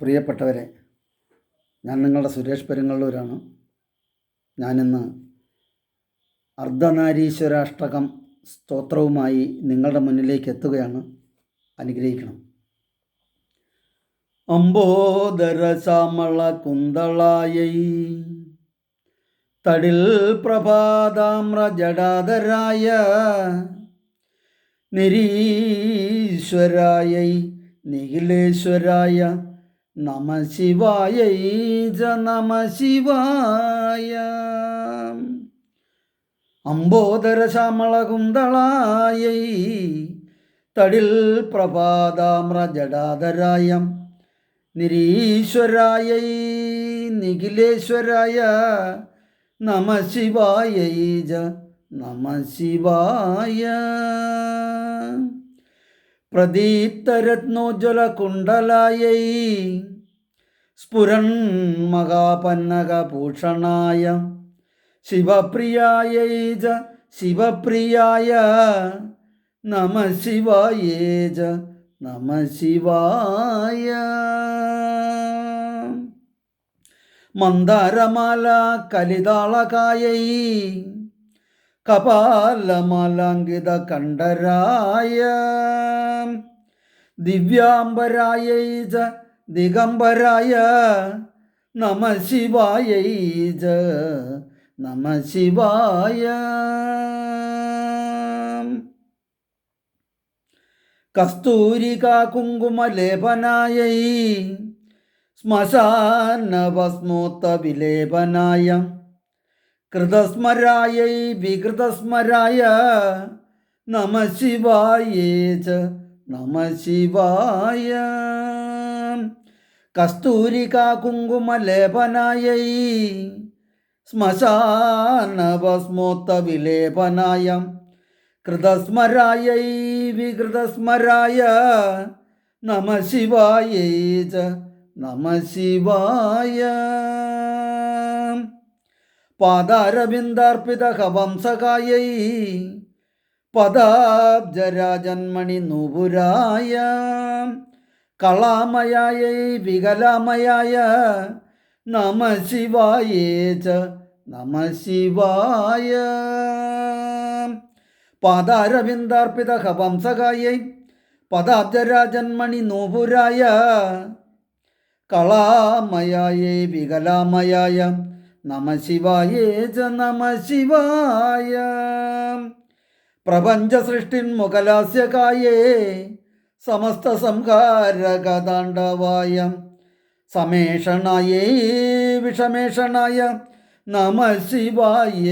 പ്രിയപ്പെട്ടവരെ ഞാൻ നിങ്ങളുടെ സുരേഷ് പെരുങ്ങള്ളൂരാണ് ഞാനിന്ന് അർദ്ധനാരീശ്വരാഷ്ടകം സ്തോത്രവുമായി നിങ്ങളുടെ മുന്നിലേക്ക് എത്തുകയാണ് അനുഗ്രഹിക്കണം. അംബോദര ശ്യാമള കുന്തളായൈ തടിൽ പ്രഭാതാമ്ര ജടാധരായ നിരീശ്വരായൈ നിഖിലേശ്വരായ നമ ശിവായ നമ ശിവായ അംബോദര ശ്യാമള കുന്തളായ തടിൽ പ്രഭാതാമ്ര ജടാധരായ നിരീശ്വരായ നിഖിലേശ്വരായ നമ ശിവായ നമ ശിവായ പ്രദീപ്തരത്നോജ്വല കുണ്ടലായൈ സ്ഫുരൻ മഹാപന്നകഭൂഷണായ ശിവപ്രിയായൈ ജ ശിവപ്രിയായ. നമ ശിവായേ നമ ശിവായ. മന്ദാരമാല കലിതാളകായൈ. കപാലമാലാങ്കിത കണ്ഠരായ. ദിവ്യാംബരായ ദിഗംബരായ. നമ ശിവായ നമ ശിവായ. കസ്തൂരിക കുങ്കുമലേപനായ ശ്മശാനഭസ്മോത്ത വിലേപനായ കൃതസ്മരായ വികൃതസ്മരായ നമ ശിവായ ച നമ ശിവായ. കസ്തൂരിക കുങ്കുമലേപനായ ശ്മശാനഭസ്മോത്ത വിലേപനായ കൃതസ്മരായ വികൃതസ്മരായ നമ ശിവായ നമ ശിവായ. പാദാരവിന്ദാർപ്പിത ഹവംസകായൈ പദാബ്ജരാജന്മണി നൂപുരായ. കളാമയായ വികലാമയായ. നമ ശിവായേ ച നമ ശിവായ പാദാരവിന്ദാർപ്പിത ഹവംസകായൈ പദാബ്ജരാജന്മണി നൂപുരായ. കളാമയായ വികലാമയായ. നമ ശിവായ നമ ശിവായ. പ്രപഞ്ച സൃഷ്ടിൻ മുഖലാസ്യകായേ സമസ്ത സംഹാരകതാണ്ഡവായ സമേഷണായ വിഷമേഷണായ നമ ശിവായ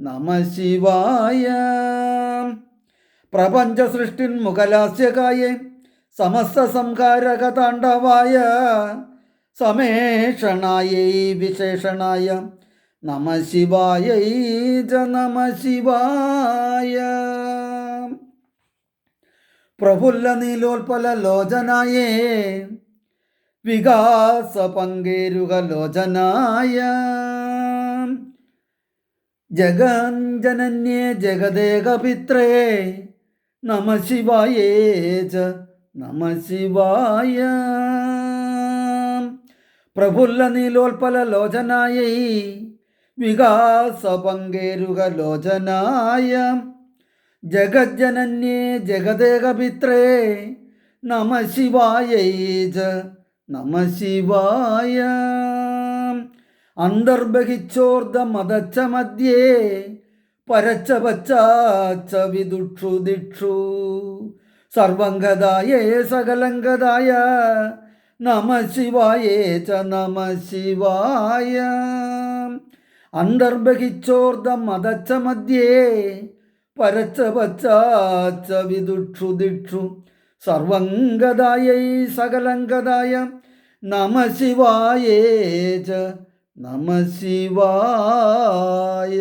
നമ ശിവായ. പ്രപഞ്ച സൃഷ്ടിൻ മുഖലാസ്യകായേ സമസ്ത സംഹാരകതാണ്ഡവായ സമേഷണായ വിശേഷണായ നമ ശിവായ ച നമ ശിവായ. പ്രഫുല്ല നീലോൽപല ലോചനായേ വികാസ പങ്കേരുക ലോചനായ. ജഗഞ്ജനന്യേ ജഗദേകപിത്രേ നമ ശിവായേ ച നമ ശിവായ. പ്രഫുല്ല നീലോൽപല ലോചനായൈ വികാസ പങ്കേരുക ലോചനായ. ജഗജ്ജനന്യേ ജഗദേകപിത്രേ നമ ശിവായ നമ ശിവായ അന്തർബഹിച്ചോർദ്ധ മതച്ച മധ്യേ പരച്ച പച്ചാച്ച വിദുക്ഷു ദിക്ഷു സർവംഗതായ സകലംഗതായ നമ ശിവായ ച നമ ശിവായ. അന്തർബഹിച്ചോർദ്ധ മതച്ച മധ്യേ പരച്ച പച്ചാച്ച വിദുക്ഷു ദിക്ഷു. സർവംഗതായ സകലംഗതായ നമ ശിവായ ച നമ ശിവായ.